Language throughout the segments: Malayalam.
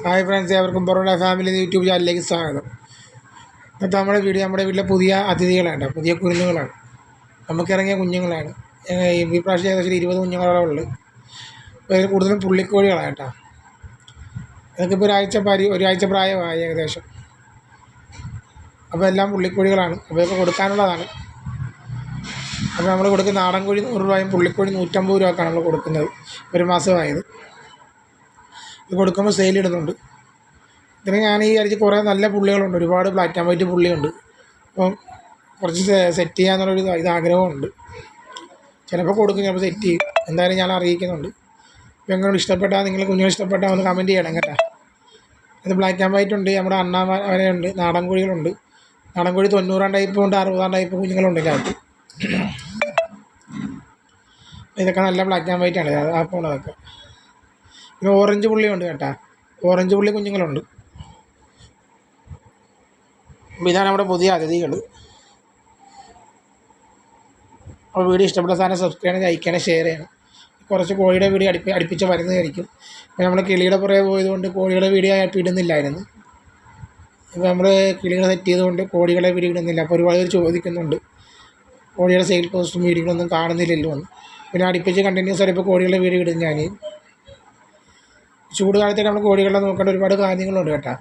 ഹായ് ഫ്രണ്ട്സ് ഏവർക്കും പൊറോട്ട ഫാമിലി യൂട്യൂബ് ചാനലിലേക്ക് സ്വാഗതം. ഇന്നത്തെ നമ്മുടെ വീഡിയോ നമ്മുടെ വീട്ടിലെ പുതിയ അതിഥികളാണ് പുതിയ കുരുന്നുകളാണ് നമുക്കിറങ്ങിയ കുഞ്ഞുങ്ങളാണ്. ഈ പ്രാവശ്യം ഏകദേശം ഇരുപത് കുഞ്ഞുങ്ങളോളം ഉള്ളു. അതിൽ കൂടുതലും പുള്ളിക്കോഴികളാണ് കേട്ടോ. ഇതൊക്കെ ഒരാഴ്ച പരി ഒരാഴ്ച പ്രായമായി ഏകദേശം. അപ്പോൾ എല്ലാം പുള്ളിക്കോഴികളാണ്. അപ്പോൾ ഇപ്പോൾ കൊടുക്കാനുള്ളതാണ്. അപ്പോൾ നമ്മൾ കൊടുക്കുന്ന നാടൻ കോഴി നൂറ് രൂപയും പുള്ളിക്കോഴി നൂറ്റമ്പത് രൂപക്കാണ് നമ്മൾ കൊടുക്കുന്നത്. ഒരു മാസമായത്. ഇത് കൊടുക്കുമ്പോൾ സെയിൽ ഇടുന്നുണ്ട്. ഇതിന് ഞാൻ ഈ ആഴ്ച കുറേ നല്ല പുള്ളികളുണ്ട്. ഒരുപാട് ബ്ലാക്ക് ആൻഡ് വൈറ്റ് പുള്ളിയുണ്ട്. അപ്പം കുറച്ച് സെറ്റ് ചെയ്യാന്നുള്ളൊരു ഇത് ആഗ്രഹമുണ്ട്. ചിലപ്പോൾ കൊടുക്കും ചിലപ്പോൾ സെറ്റ് ചെയ്യും. എന്തായാലും ഞാൻ അറിയിക്കുന്നുണ്ട്. ഇപ്പം എങ്ങനെ ഇഷ്ടപ്പെട്ടാൽ നിങ്ങൾ കുഞ്ഞുങ്ങൾ ഇഷ്ടപ്പെട്ടാൽ ഒന്ന് കമന്റ് ചെയ്യണം കേട്ടോ. അത് ബ്ലാക്ക് ആൻഡ് വൈറ്റ് ഉണ്ട്. നമ്മുടെ അണ്ണാ വരെയുണ്ട് നാടൻ കോഴികളുണ്ട്. നാടൻ കോഴി തൊണ്ണൂറാം ടൈപ്പും ഉണ്ട് അറുപതാം ടൈപ്പ് കുഞ്ഞുങ്ങളുണ്ട് ഇതിനകത്ത്. ഇതൊക്കെ നല്ല ബ്ലാക്ക് ആൻഡ് വൈറ്റ് ആണ്. ആ പോണതൊക്കെ പിന്നെ ഓറഞ്ച് പുള്ളിയുണ്ട് കേട്ടാ. ഓറഞ്ച് പുള്ളി കുഞ്ഞുങ്ങളുണ്ട്. അപ്പോൾ ഇതാണ് നമ്മുടെ പുതിയ അതിഥികൾ അപ്പോൾ വീഡിയോ ഇഷ്ടപ്പെട്ട സാധനം സബ്സ്ക്രൈബ് ചെയ്യണം ലൈക്ക് ചെയ്യണം ഷെയർ ചെയ്യണം. കുറച്ച് കോഴിയുടെ വീഡിയോ അടുപ്പി അടുപ്പിച്ച് വരുന്നതായിരിക്കും ഇപ്പോൾ നമ്മൾ കിളിയുടെ പുറകെ പോയതുകൊണ്ട് കോഴിയുടെ വീഡിയോ ഇടുന്നില്ലായിരുന്നു. ഇപ്പോൾ നമ്മൾ കിളികളെ സെറ്റ് ചെയ്തുകൊണ്ട് കോഴികളെ വീഡിയോ ഇടുന്നില്ല. അപ്പോൾ ഒരുപാട് പേര് ചോദിക്കുന്നുണ്ട്. കോഴിയുടെ സെയിൽ പോസ്റ്റും വീഡിയോകളൊന്നും കാണുന്നില്ലല്ലോ എന്ന്. പിന്നെ അടുപ്പിച്ച് കണ്ടിന്യൂസ് ആയിട്ട് ഇപ്പോൾ കോഴികളുടെ വീഡിയോ ഇടും ഞാൻ ചൂട് കാലത്ത് നമ്മൾ കോഴികളെ നോക്കേണ്ട ഒരുപാട് കാര്യങ്ങളുണ്ട് കേട്ടോ.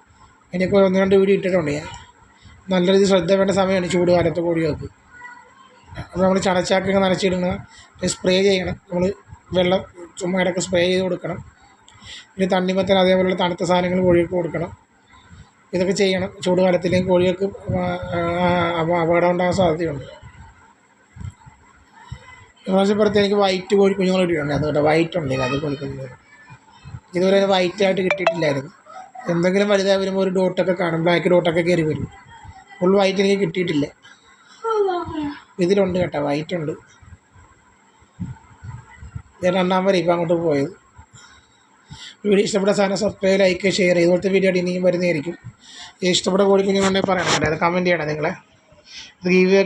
എനിക്ക് ഒന്ന് രണ്ട് വീട് ഇട്ടിട്ടുണ്ട് ഞാൻ. നല്ല രീതിയിൽ ശ്രദ്ധ വേണ്ട സമയമാണ് ചൂട് കാലത്ത് കോഴികൾക്ക്. അപ്പോൾ നമ്മൾ ചണച്ചാക്കൊക്കെ നനച്ചിടുന്ന സ്പ്രേ ചെയ്യണം. നമ്മൾ വെള്ളം ചുമ്മാ ഇടയ്ക്ക് സ്പ്രേ ചെയ്ത് കൊടുക്കണം. പിന്നെ തണ്ണിമത്തൻ അതേപോലെയുള്ള തണുത്ത സാധനങ്ങൾ കോഴികൾക്ക് കൊടുക്കണം. ഇതൊക്കെ ചെയ്യണം. ചൂട് കാലത്തില്ലെങ്കിൽ കോഴികൾക്ക് അപകടം ഉണ്ടാകാൻ സാധ്യതയുണ്ട്. പ്രാവശ്യപ്പുറത്ത് എനിക്ക് വൈറ്റ് കോഴി കുഞ്ഞുങ്ങൾ കിട്ടിയിട്ടുണ്ട് അതുകൊണ്ട് വൈറ്റ് ഉണ്ട്. അത് കൊടുക്കുന്നത് ഇതുവരെ വൈറ്റ് ആയിട്ട് കിട്ടിയിട്ടില്ലായിരുന്നു. എന്തെങ്കിലും വലുതായി വരുമ്പോൾ ഒരു ഡോട്ടൊക്കെ കാണും. ബ്ലാക്ക് ഡോട്ടൊക്കെ കയറി വരും. ഫുൾ വൈറ്റ് എനിക്ക് കിട്ടിയിട്ടില്ല. ഇതിലുണ്ട് കേട്ടോ വൈറ്റ് ഉണ്ട്. ഞാൻ രണ്ടാം വരെ ഇപ്പം അങ്ങോട്ട് പോയത്. വീഡിയോ ഇഷ്ടപ്പെട്ട സാധനം സബ്സ്ക്രൈബ് ലൈക്ക് ഷെയർ ഇതുപോലത്തെ വീഡിയോ ഇനിയും വരുന്നതായിരിക്കും. ഇഷ്ടപ്പെട്ട കോഴി കുഞ്ഞുങ്ങളുണ്ടെങ്കിൽ പറയണം കേട്ടോ അത് കമന്റ് ചെയ്യണം നിങ്ങളെ. റിവ്യൂ